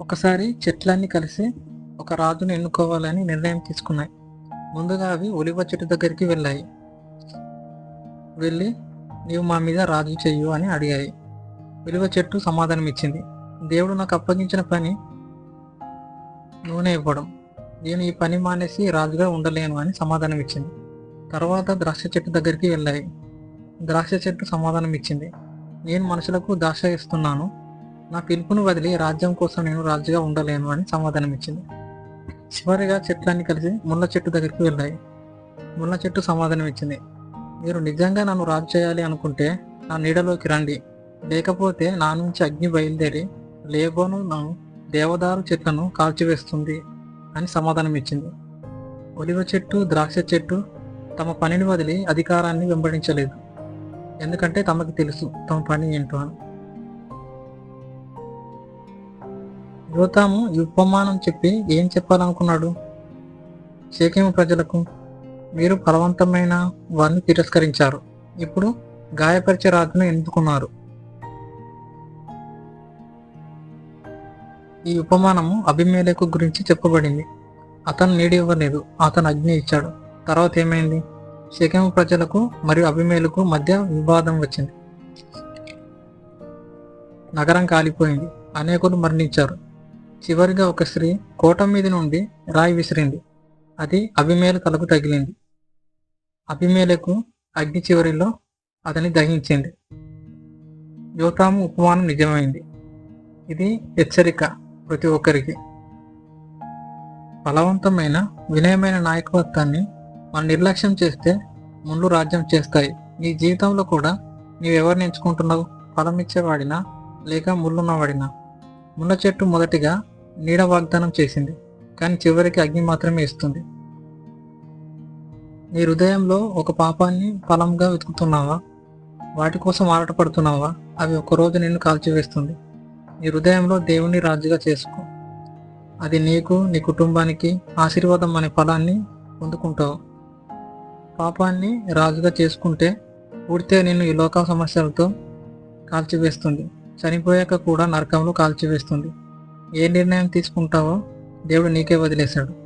ఒకసారి చెట్లన్నీ కలిసి ఒక రాజును ఎన్నుకోవాలని నిర్ణయం తీసుకున్నాయి. ముందుగా అవి ఒలివ చెట్టు దగ్గరికి వెళ్ళాయి. వెళ్ళి నీవు మా మీద రాజు చెయ్యు అని అడిగాయి. ఒలివ చెట్టు సమాధానం ఇచ్చింది దేవుడు నాకు అప్పగించిన పని నూనె ఇవ్వడం. నేను ఈ పని మానేసి రాజుగా ఉండలేను అని సమాధానం ఇచ్చింది తర్వాత ద్రాక్ష చెట్టు దగ్గరికి వెళ్ళాయి. ద్రాక్ష చెట్టు సమాధానం ఇచ్చింది నేను మనుషులకు దాక్ష ఇస్తున్నాను. నా పిలుపును వదిలి రాజ్యం కోసం నేను రాజుగా ఉండలేను అని సమాధానం ఇచ్చింది. చివరిగా చెట్లన్నీ కలిసి ముళ్ళ చెట్టు దగ్గరికి వెళ్ళాయి. ముళ్ళ చెట్టు సమాధానం ఇచ్చింది. మీరు నిజంగా నన్ను రాజు చేయాలి అనుకుంటే నా నీడలోకి రండి. లేకపోతే నా నుంచి అగ్ని బయలుదేరి లేబోను నా దేవదారు చెట్లను కాల్చివేస్తుంది అని సమాధానం ఇచ్చింది. ఒలివ చెట్టు ద్రాక్ష చెట్టు తమ పనిని వదిలి అధికారాన్ని వెంబడించలేదు. ఎందుకంటే తమకు తెలుసు తమ పని ఏంటో అని. యోతాము ఈ ఉపమానం చెప్పి ఏం చెప్పాలనుకున్నాడు? షేకేము ప్రజలకు మీరు బలవంతమైన వారిని తిరస్కరించారు. ఇప్పుడు గాయపరిచే రాజును ఎన్నుకున్నారు. ఈ ఉపమానము అభిమేలకు గురించి చెప్పబడింది. అతను నీడి ఇవ్వలేదు. అతను అగ్ని ఇచ్చాడు. తర్వాత ఏమైంది? షెకెము ప్రజలకు మరియు అభిమేలకు మధ్య వివాదం వచ్చింది. నగరం కాలిపోయింది. అనేకులు మరణించారు. చివరిగా ఒక స్త్రీ కోట మీద నుండి రాయి విసిరింది. అది అభిమేల తలకు తగిలింది. అభిమేలకు అగ్ని చివరిలో అతని దహించింది. యోతాము ఉపమానం నిజమైంది. ఇది హెచ్చరిక ప్రతి ఒక్కరికి. బలవంతమైన వినయమైన నాయకత్వాన్ని మనం నిర్లక్ష్యం చేస్తే ముందు రాజ్యం చేస్తాయి. నీ జీవితంలో కూడా నీవెవరిని ఎంచుకుంటున్నావు? ఫలం ఇచ్చేవాడినా లేక ముళ్ళున్నవాడినా? ముళ్ళ చెట్టు మొదటిగా నీడ వాగ్దానం చేసింది కానీ చివరికి అగ్ని మాత్రమే ఇస్తుంది. నీ హృదయంలో ఒక పాపాన్ని ఫలంగా వెతుకుతున్నావా? వాటి కోసం ఆరాటపడుతున్నావా? అవి ఒకరోజు నిన్ను కాల్చివేస్తుంది. నీ హృదయంలో దేవుని రాజుగా చేసుకో. అది నీకు నీ కుటుంబానికి ఆశీర్వాదం అనే ఫలాన్ని పొందుకుంటావు. పాపాన్ని రాజుగా చేసుకుంటే పూర్తిగా నిన్ను ఈ లోక సమస్యలతో కాల్చివేస్తుంది. చనిపోయాక కూడా నరకంలో కాల్చివేస్తుంది. ఏ నిర్ణయం తీసుకుంటావో దేవుడు నీకే వదిలేశాడు.